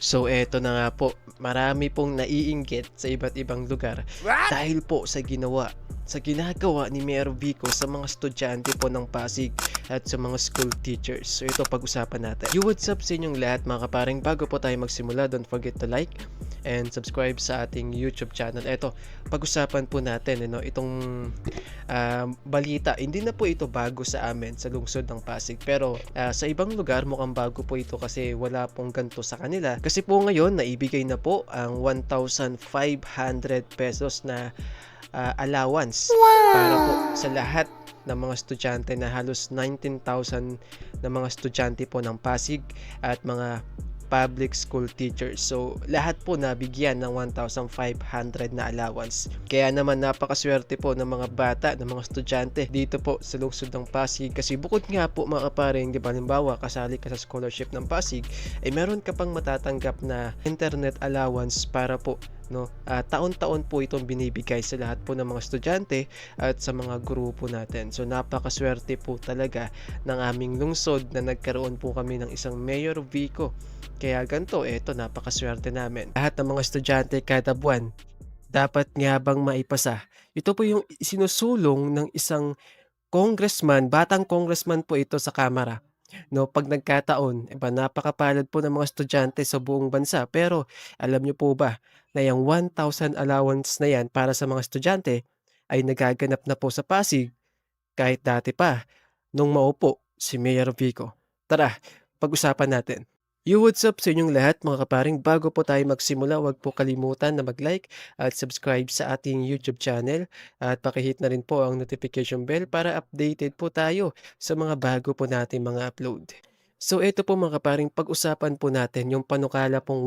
So eto na nga po, marami pong naiinggit sa iba't ibang lugar dahil po sa ginawa sa ginagawa ni Mayor Vico sa mga estudyante po ng Pasig at sa mga school teachers. So ito pag-usapan natin. You what's up sa inyong lahat mga kaparing bago po tayo magsimula don't forget to like and subscribe sa ating YouTube channel. Ito, pag-usapan po natin ano, itong ah, balita. Hindi na po ito bago sa amin sa lungsod ng Pasig pero ah, sa ibang lugar mukhang bago po ito kasi wala pong ganto sa kanila. Kasi po ngayon naibigay na po ang 1,500 pesos na ah, allowance para po sa lahat ng mga estudyante na halos 19,000 na mga estudyante po ng Pasig at mga public school teachers. So, lahat po nabigyan ng 1,500 na allowance. Kaya naman napakaswerte po ng mga bata, ng mga estudyante dito po sa lungsod ng Pasig. Kasi bukod nga po mga kaparing, di ba, halimbawa, kasali ka sa scholarship ng Pasig, ay meron ka pang matatanggap na internet allowance para po no? Ah, taon-taon po itong binibigay sa lahat po ng mga estudyante at sa mga grupo natin. So napakaswerte po talaga ng aming lungsod na nagkaroon po kami ng isang Mayor Vico. Kaya ganito eto napakaswerte namin. Lahat ng mga estudyante kada buwan dapat nga bang maipasa? Ito po yung sinusulong ng isang congressman batang congressman po ito sa kamara No, pag nagkataon, iba napakapalad po ng mga estudyante sa buong bansa. Pero alam niyo po ba na yung 1,000 allowance na yan para sa mga estudyante ay nagaganap na po sa Pasig kahit dati pa nung maupo si Mayor Vico. Tara, pag-usapan natin. You what's up sa inyong lahat mga kaparing bago po tayo magsimula huwag po kalimutan na mag-like at subscribe sa ating YouTube channel at pakihit na rin po ang notification bell para updated po tayo sa mga bago po natin mga upload. So ito po mga kaparing pag-usapan po natin yung panukala pong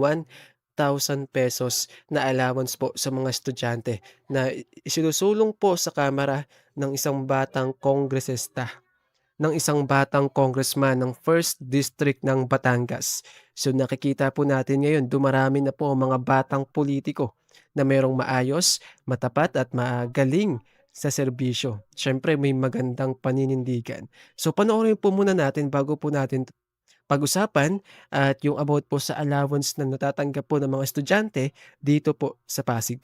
1,000 pesos na allowance po sa mga estudyante na isinusulong po sa kamera ng isang batang kongresista ng isang batang congressman ng 1st District ng Batangas. So nakikita po natin ngayon dumarami na po ang mga batang politiko na merong maayos, matapat at magaling sa serbisyo. Siyempre may magandang paninindigan. So panoorin po muna natin bago po natin pag-usapan at yung about po sa allowance na natatanggap po ng mga estudyante dito po sa Pasig.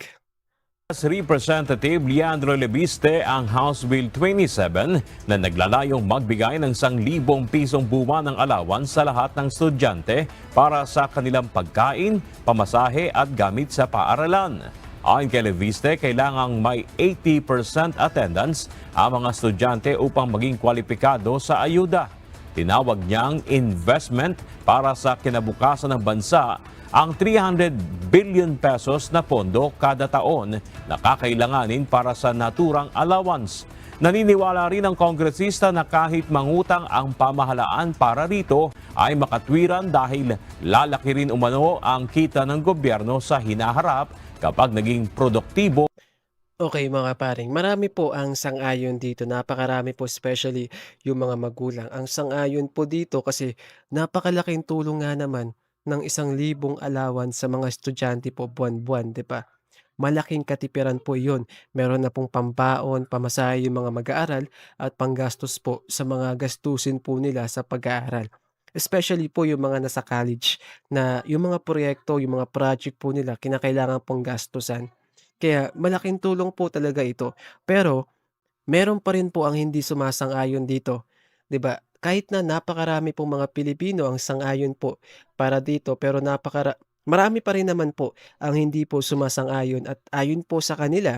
Representative Leandro Lebiste ang House Bill 27 na naglalayong magbigay ng 1,000 pisong buwan ng allowance sa lahat ng estudyante para sa kanilang pagkain, pamasahe at gamit sa paaralan. Ayon kay Lebiste, kailangang may 80% attendance ang mga estudyante upang maging kwalipikado sa ayuda. Tinawag niyang investment para sa kinabukasan ng bansa ang 300 billion pesos na pondo kada taon na kakailanganin para sa naturang allowance. Naniniwala rin ang kongresista na kahit mangutang ang pamahalaan para rito ay makatwiran dahil lalaki rin umano ang kita ng gobyerno sa hinaharap kapag naging produktibo Okay mga paring, marami po ang sang-ayon dito, napakarami po especially yung mga magulang. Ang sang-ayon po dito kasi napakalaking tulong nga naman ng isang libong allowance sa mga estudyante po buwan-buwan, 'di ba? Malaking katipiran po iyon. Meron na pong pambaon, pamasahe yung mga mag-aaral at panggastos po sa mga gastusin po nila sa pag-aaral. Especially po yung mga nasa college na yung mga proyekto, yung mga project po nila kinakailangan pong gastusan. Kaya malaking tulong po talaga ito. Pero meron pa rin po ang hindi sumasang-ayon dito, 'di ba? Kahit na napakarami pong mga Pilipino ang sang-ayon po para dito, pero napakara marami pa rin naman po ang hindi po sumasang-ayon at ayon po sa kanila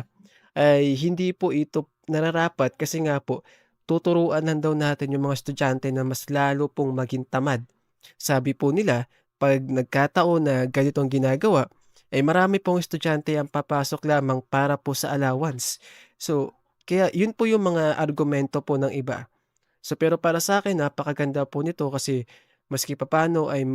ay hindi po ito nararapat kasi nga po tuturuan lang daw natin yung mga estudyante na mas lalo pong maging tamad. Sabi po nila, 'pag nagkataon na ganito ang ginagawa eh, marami pong estudyante ang papasok lamang para po sa allowance. So, kaya yun po yung mga argumento po ng iba. So, pero para sa akin napakaganda po nito kasi maski papaano ay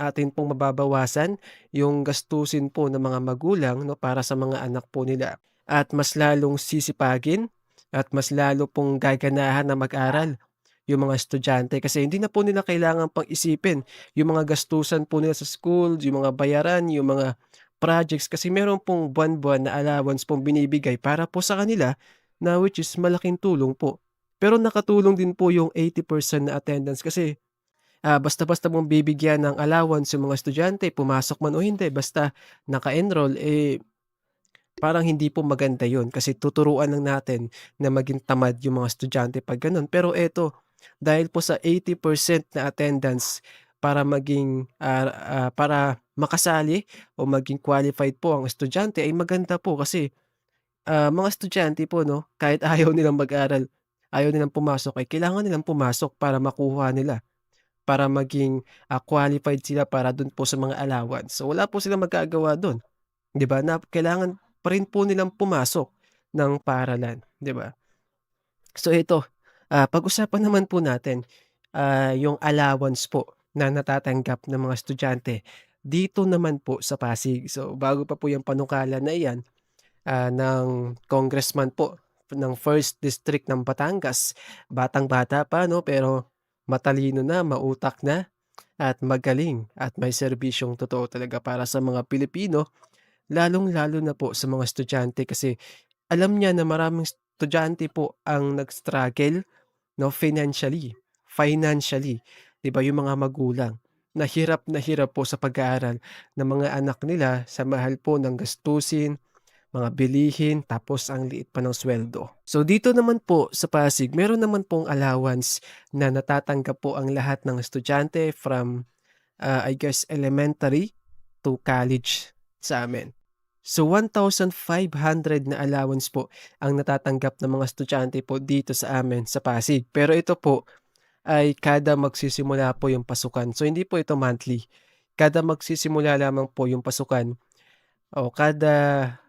atin pong mababawasan yung gastusin po ng mga magulang no, para sa mga anak po nila. At mas lalong sisipagin at mas lalo pong gaganahan na mag-aral yung mga estudyante kasi hindi na po nila kailangan pang isipin yung mga gastusan po nila sa school, yung mga bayaran, yung mga projects kasi meron pong buwan-buwan na allowance pong binibigay para po sa kanila na which is malaking tulong po. Pero nakatulong din po yung 80% na attendance kasi ah, basta-basta mong bibigyan ng allowance yung mga estudyante, pumasok man o hindi, basta naka-enroll, eh, parang hindi po maganda yun. Kasi tuturuan lang natin na maging tamad yung mga estudyante 'pag gano'n. Pero eto, dahil po sa 80% na attendance para maging, ah, ah, para makasali o maging qualified po ang estudyante ay maganda po kasi, ah, mga estudyante po 'no, kahit ayaw nilang mag-aral, ayaw nilang pumasok, ay kailangan nilang pumasok para makuha nila, para maging, ah, qualified sila para dun po sa mga allowance. So, wala po silang magagawa dun, 'di ba, na kailangan pa rin po nilang pumasok ng paaralan, 'di ba? So ito, ah, pag-usapan naman po natin, ah, yung allowance po na natatanggap ng mga estudyante dito naman po sa Pasig. So, bago pa po yung panukala na iyan, ah, ng congressman po ng First District ng Batangas. Batang-bata pa 'no, pero matalino na, mautak na, at magaling at may serbisyong totoo talaga para sa mga Pilipino, lalong-lalo na po sa mga estudyante kasi alam niya na maraming estudyante po ang nag-struggle 'no, financially financially, 'di ba, yung mga magulang. Na hirap na hirap po sa pag-aaral ng mga anak nila sa mahal po ng gastusin, mga bilihin, tapos ang liit pa ng suweldo. So dito naman po sa Pasig, meron naman pong allowance na natatanggap po ang lahat ng estudyante from, ah, I guess elementary to college sa amin. So 1,500 na allowance po ang natatanggap ng mga estudyante po dito sa amin sa Pasig. Pero ito po ay kada magsisimula po yung pasukan. So hindi po ito monthly. Kada magsisimula lamang po yung pasukan o kada,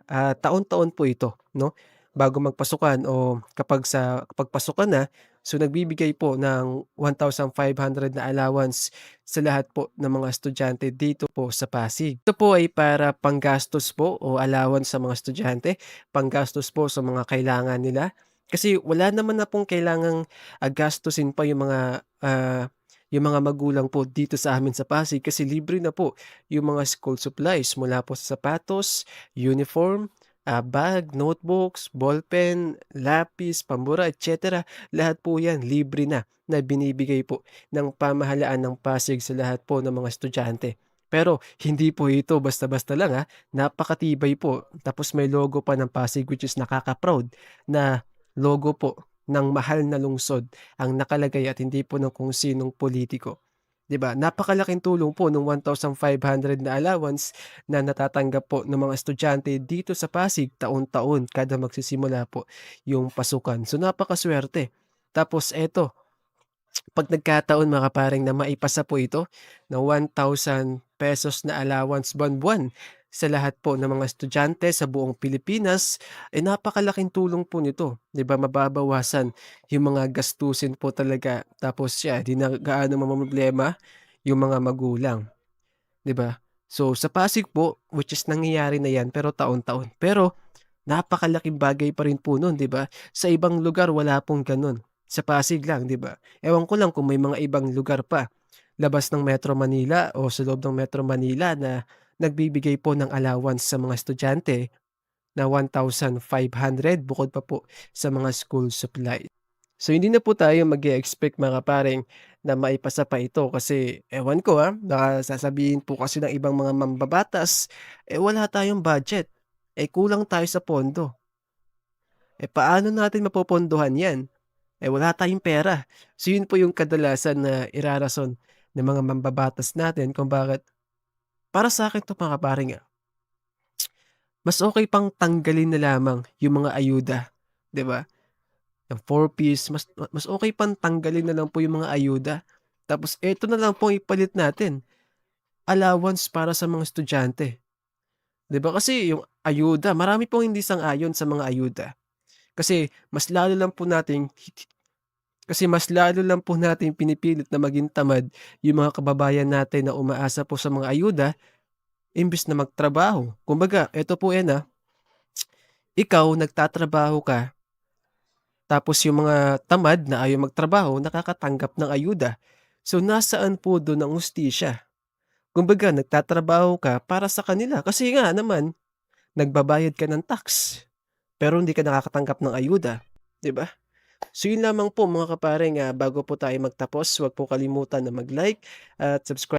ah, taon-taon po ito 'no, bago magpasukan o kapag sa kapag pasukan na, so nagbibigay po ng 1,500 na allowance sa lahat po ng mga estudyante dito po sa Pasig. Ito po ay para panggastos po o allowance sa mga estudyante, panggastos po sa mga kailangan nila. Kasi wala naman na pong kailangang, ah, gastusin pa yung mga, ah, yung mga magulang po dito sa amin sa Pasig kasi libre na po yung mga school supplies mula po sa sapatos, uniform, ah, bag, notebooks, ballpen, lapis, pambura, et cetera. Lahat po 'yan libre na, na binibigay po ng pamahalaan ng Pasig sa lahat po ng mga estudyante. Pero hindi po ito basta-basta lang, ah, napakatibay po. Tapos may logo pa ng Pasig which is nakaka-proud na logo po ng mahal na lungsod ang nakalagay at hindi po ng kung sinong pulitiko, 'di ba? Napakalaking tulong po nung 1,500 na allowance na natatanggap po ng mga estudyante dito sa Pasig taon-taon kada magsisimula po yung pasukan. So napakasuwerte. Tapos eto, 'pag nagkataon mga kapareng na maipasa po ito na ₱1,000 na allowance buwan-buwan sa lahat po ng mga estudyante sa buong Pilipinas, eh, napakalaking tulong po nito, 'di ba? Mababawasan yung mga gastusin po talaga tapos siya 'di na gaano mamomroblema yung mga magulang, 'di ba? So, sa Pasig po, which is nangyayari na 'yan pero taon-taon. Pero napakalaking bagay pa rin po nun, 'di ba? Sa ibang lugar wala pong gano'n, sa Pasig lang, 'di ba? Ewan ko lang kung may mga ibang lugar pa, labas ng Metro Manila o sa loob ng Metro Manila na nagbibigay po ng allowance sa mga estudyante na 1,500 bukod pa po sa mga school supply. So, hindi na po tayo mag-e-expect mga kapareng na maipasa pa ito kasi ewan ko, ah, baka sasabihin po kasi ng ibang mga mambabatas, eh, wala tayong budget, eh, kulang tayo sa pondo. Eh, paano natin mapopondohan 'yan? Eh, wala tayong pera. So, yun po yung kadalasan na irarason ng mga mambabatas natin kung bakit para sa'kin 'to mga kapareng, ah mas okey pang tanggalin na lamang yung mga ayuda, 'di ba? Yung 4 piece mas mas okey pang tanggalin na lang po yung mga ayuda. Tapos eto na lang po ipalit natin, allowance para sa mga estudyante. 'Di ba kasi yung ayuda marami pong hindi sang-ayon sa mga ayuda. Kasi mas lalo lang po nating kasi mas lalo lang po nating pinipilit na maging tamad yung mga kababayan natin na umaasa po sa mga ayuda imbes na magtrabaho. Kumbaga eto po 'yan, ah, ikaw nagtatrabaho ka, tapos yung mga tamad na ayaw magtrabaho nakakatanggap ng ayuda. So, nasaan po dun ang hustisya? Kumbaga nagtatrabaho ka para sa kanila kasi nga naman nagbabayad ka ng tax, pero hindi ka nakakatanggap ng ayuda, ba? So yun lamang po mga kaparing, ah, bago po tayo magtapos, huwag po kalimutan na mag-like at subscribe